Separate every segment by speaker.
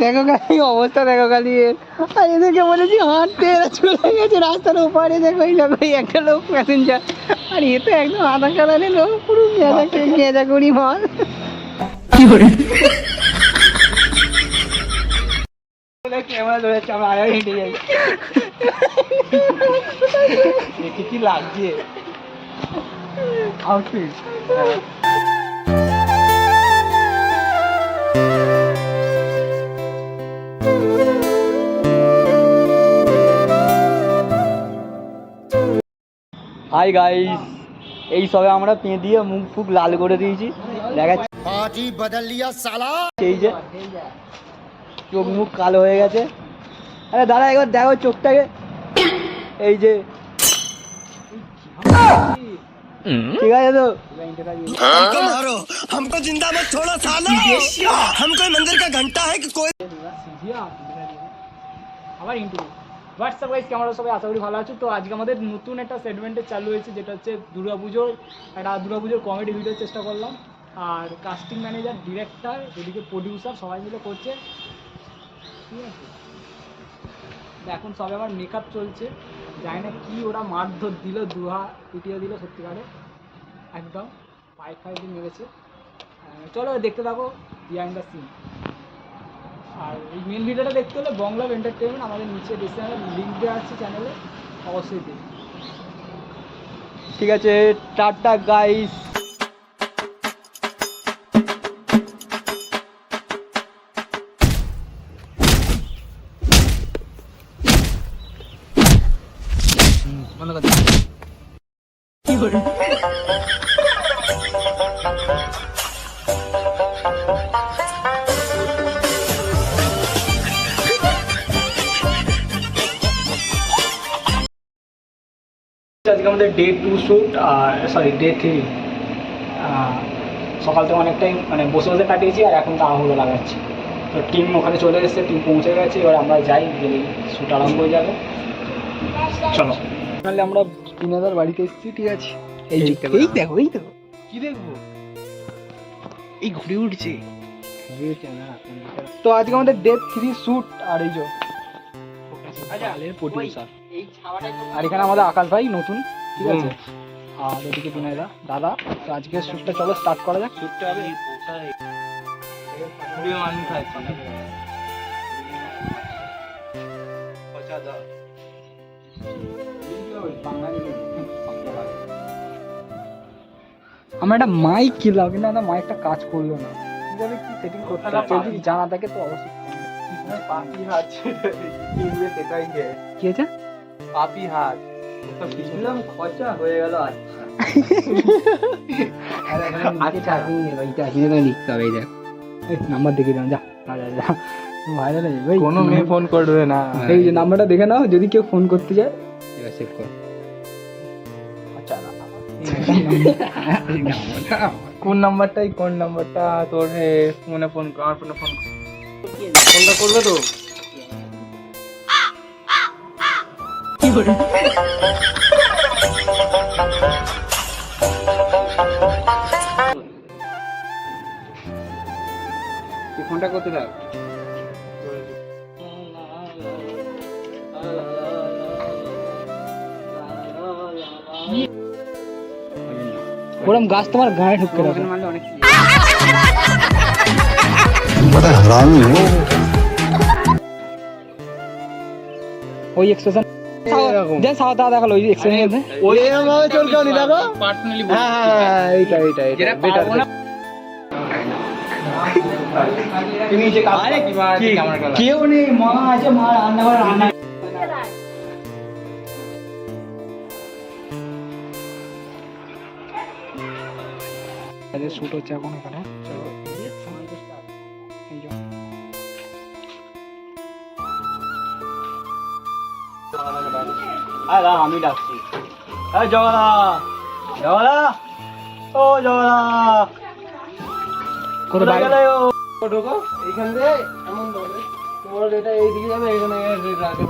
Speaker 1: দেখো খালি অবস্থা দেখো খালি এর। আর এদেরকে বলেছি হাঁটতে এরা চলে গেছে রাস্তার ওপারে দেখো এই দেখো একটা লোক প্যাসেঞ্জার আর এ তো একদম আধা কালারের লোক পুরো গেঁজা গেঁজা করি মাল ক্যামেরা ধরেছে আমরা আগে হেঁটে যাই। দেখি কি লাগছে। আউটফিট হাই গাইস এই সবে আমরা পেঁ দিয়ে মুখ ফুক লাল করে দিয়েছি দেখাচ্ছি
Speaker 2: पार्टी बदल लिया साला
Speaker 1: এই যে চোখ মুখ কালো হয়ে গেছে আরে দাঁড়া একবার দেখো চোখটাকে এই যে ঠিক আছে তো
Speaker 2: हमको मारो हमको जिंदा मत छोड़ो साला हम कोई मंदिर का घंटा है कि कोई
Speaker 1: আবার ইন্টু হোয়াটসঅ্যাপ গাইস কেমন সবাই? আশা করি ভালো আছো। তো আজকে আমাদের নতুন একটা সেগমেন্টে চালু হয়েছে, যেটা হচ্ছে দুর্গাপুজোর, একটা দুর্গাপুজোর কমেডি ভিডিও চেষ্টা করলাম। আর কাস্টিং ম্যানেজার ডিরেক্টর এদিকে প্রডিউসার সবাই মিলে করছে। ঠিক আছে? এখন সবে আমার মেকআপ চলছে। জানি না কি ওরা মারধর দিল, দুহা পিটিয়ে দিল সত্যিকারে একদম পায়ে ফাই দিয়ে মেরেছে। চলো দেখতে থাকো বিহাইন্ড দ্য সিন আর এই মেন ভিডিওটা দেখতে হলে বংলাভ এন্টারটেনমেন্ট আমাদের নিচে ডিসক্রিপশনে লিঙ্ক দেওয়া আছে চ্যানেলে অবশ্যই দেখুন ঠিক আছে টাটা গাইস আজকে আমাদের ডে টু শ্যুট আর সরি ডে থ্রি সকাল থেকে অনেকটাই মানে বসে বসে কাটিয়েছি আর এখন তাড়াহুড়ো লাগাচ্ছি। তো টিম ওখানে চলে এসেছে টিম পৌঁছে গেছে এবার আমরা যাই গেলেই শ্যুট আরম্ভ হয়ে যাবে। চলো। তাহলে আমরা তিনাদার বাড়িতে এসেছি ঠিক আছে? এই এই দেখো এই দেখো। কি দেখব? এই ঘুরে উঠছে। তো আজকে আমাদের ডে থ্রি শ্যুট আর এই যে প্রডিউসার আর এখানে আমাদের আকাশ ভাই নতুন ঠিক আছে? আর ওদিকে বিনয়দা দাদা তো আজকে শ্যুটটা চলো স্টার্ট করা যাক। শ্যুটটা হবে আমরা একটা মাইক কিনলাম কিন্তু আমরা মাইকটা কাজ করল না। কীভাবে কি সেটিং করতে হবে? যদি জানা থাকে তো অবশ্যই।
Speaker 3: পাপি হাত। কিনবে সেটাই গে
Speaker 1: কি আছে
Speaker 3: পাপি হাত। কিনলাম খরচা হয়ে গেল আচ্ছা
Speaker 1: আচ্ছা। ওইটা লিখতে হবে এই দেখ। নাম্বার দেখে দাও যা। যা যা, যা। ভাইরাল হয়ে যাবে
Speaker 3: কোনো মেয়ে ফোন করবে না।
Speaker 1: এই যে নাম্বারটা দেখে নাও যদি কেউ ফোন করতে যায়
Speaker 3: এবার সেভ কর।
Speaker 1: আচ্ছা
Speaker 3: কোন নাম্বারটাই কোন নাম্বারটা তোর হে ফোনে ফোন কর আমার ফোনে ফোন ফোনটা করবে তো?
Speaker 1: কি করে ফোনটা করতে থাক। ওরম গাছ তোমার গায়ে ঢুকে
Speaker 2: মানে অনেক
Speaker 1: ওই এক্সপ্রেশন যে সাদা দেখাল ওই এক্সপ্রেশন
Speaker 3: ওই ভাবে চলকেও নি দেখো পার্সোনালি হ্যাঁ হ্যাঁ এইটা এইটা এইটা বেটার
Speaker 1: তুমি যে কেউ নেই মা আছে মা রান্না করে রান্না শুট হচ্ছে এখন এখানে। আরে আমি ডাকছি। এই জগলা জগলা ও জগলা কোথায় গেলে ও?
Speaker 3: ঢোকো। এইখান দিয়ে এমন ধরে তোমার এটা এইদিকে যাবে এখানে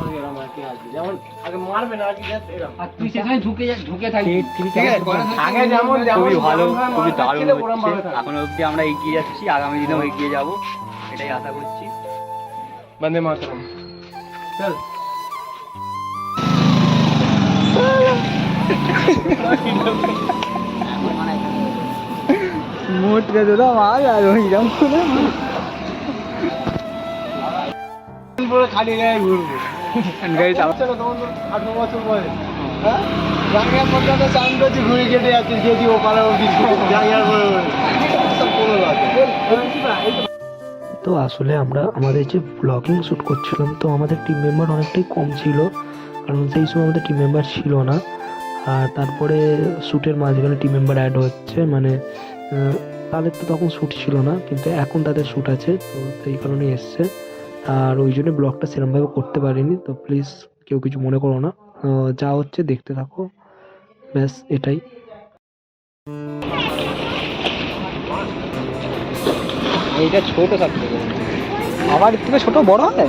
Speaker 3: মানে এরকম আর কি আসবে। যেমন আগে মারবে না আর কি just এরকম
Speaker 1: আর তুই সেখানে ঢুকে যা ঢুকে থাকি।
Speaker 3: ঠিক আছে? আগে যেমন
Speaker 4: খুবই ভালো খুবই দারুণ হচ্ছে। এখন অবধি আমরা এগিয়ে যাচ্ছি আগামী দিনেও এগিয়ে যাব। এটাই আশা করছি।
Speaker 3: বন্দে মাতরম। চল।
Speaker 1: করে
Speaker 3: পুরো খালি গায়ে ঘুরবো তো বছর বয়স হ্যাঁ জাঙ্গিয়ার মধ্যে তো চান করছি ঘুরে কেটে যাচ্ছি যদি ও পারে কিছু
Speaker 4: তো আসলে আমরা আমাদের যে ব্লগিং শ্যুট করছিলাম, তো আমাদের টিম মেম্বার অনেকটাই কম ছিল। কারণ সেই সময় আমাদের টিম মেম্বার ছিল না। আর তারপরে শ্যুটের মাঝখানে টিম মেম্বার অ্যাড হচ্ছে মানে তাদের তো তখন শ্যুট ছিল না, কিন্তু এখন তাদের শ্যুট আছে, তো সেই কারণেই এসছে। আর ওই জন্য ব্লগটা সেরকমভাবে করতে পারিনি, তো প্লিজ কেউ কিছু মনে করো না। যা হচ্ছে দেখতে থাকো। ব্যাস, এটাই।
Speaker 1: এইটা ছোট সব থেকে আমার থেকে ছোট, বড় হয়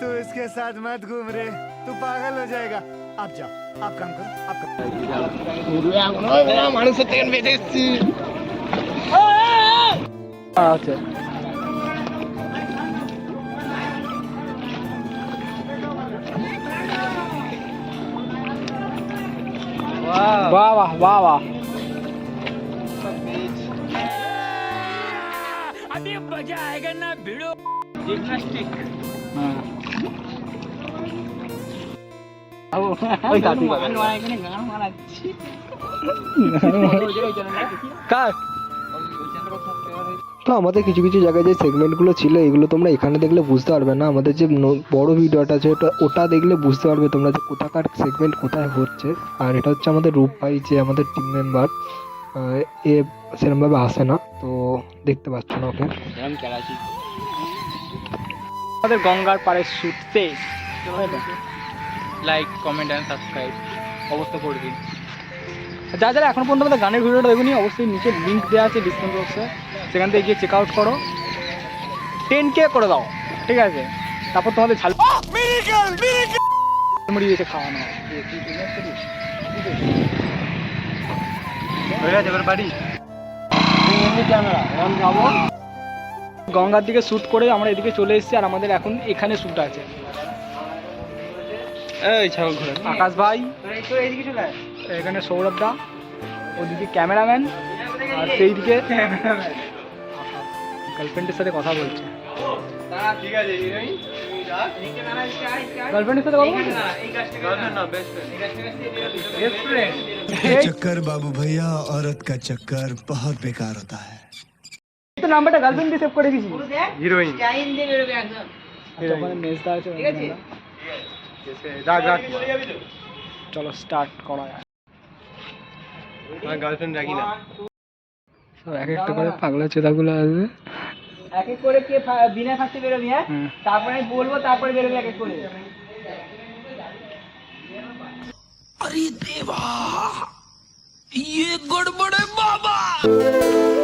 Speaker 2: तू इसके साथ मत घूम रे तू पागल हो जाएगा आप जाओ आप काम करो आप काम
Speaker 3: মানুষের থেকে বেঁচে এসছি
Speaker 1: আছে বাহ বাহ বাহ বাহ হ্যাঁ। ওই কাটি কার?
Speaker 4: তো আমাদের কিছু কিছু জায়গায় যে সেগমেন্টগুলো ছিল এগুলো তোমরা এখানে দেখলে বুঝতে পারবে না। আমাদের যে বড় ভিডিওটা আছে ওটা ওটা দেখলে বুঝতে পারবে তোমরা যে কোথাকার সেগমেন্ট কোথায় হচ্ছে। আর এটা হচ্ছে আমাদের রূপ ভাই যে আমাদের টিম মেম্বার এ সেরকমভাবে আসে না তো দেখতে পাচ্ছ না ওকে।
Speaker 1: আমাদের গঙ্গার পাড়ের শুটতে
Speaker 3: লাইক কমেন্ট অ্যান্ড সাবস্ক্রাইব অবশ্যই করে দিন।
Speaker 1: যা যারা এখন পর্যন্ত আমাদের গানের ভিডিওটা দেখুনি অবশ্যই নিচে লিঙ্ক দেওয়া আছে ডিসকাউন্ট বক্সে সেখান থেকে গিয়ে চেক আউট করো। টেন কে করে দাও ঠিক আছে? তারপর তোমাদের ঝাল মুড়ি দিয়েছে খাওয়ানো।
Speaker 3: বাড়ি
Speaker 1: গঙ্গার দিকে শ্যুট করে আমরা এদিকে চলে এসেছি আর আমাদের এখন এখানে শ্যুট আছে।
Speaker 3: এই ছাগল ঘুরে
Speaker 1: আকাশ ভাই এখানে সৌরভ দা ওদিকে ক্যামেরাম্যান আর সেই দিকে গার্লফ্রেন্ডের সাথে কথা বলছে
Speaker 3: ঠিক আছে
Speaker 1: গার্লফ্রেন্ডের সাথে কথা বলছে
Speaker 2: चक्कर बाबू भैया औरत का चक्कर बहुत बेकार होता है
Speaker 1: এই তো নাম্বারটা গার্লফ্রেন্ড দিয়ে সেভ করে দিয়েছি
Speaker 3: হিরোইন
Speaker 1: ওখানে মেজদা আছে
Speaker 3: রাগ রাগ
Speaker 1: চলো স্টার্ট করা যায়
Speaker 3: আমার গার্লফ্রেন্ড রাখি না
Speaker 1: সব এক একটা করে পাগলা চেতাগুলো আসবে
Speaker 5: এক এক করে কে ফা- বিনা ফাঁসতে বেরোবি হ্যাঁ
Speaker 1: হুম।
Speaker 5: তারপরে আমি বলবো তারপরে বেরোবি এক এক করে
Speaker 2: ये गड़बड़ है बाबा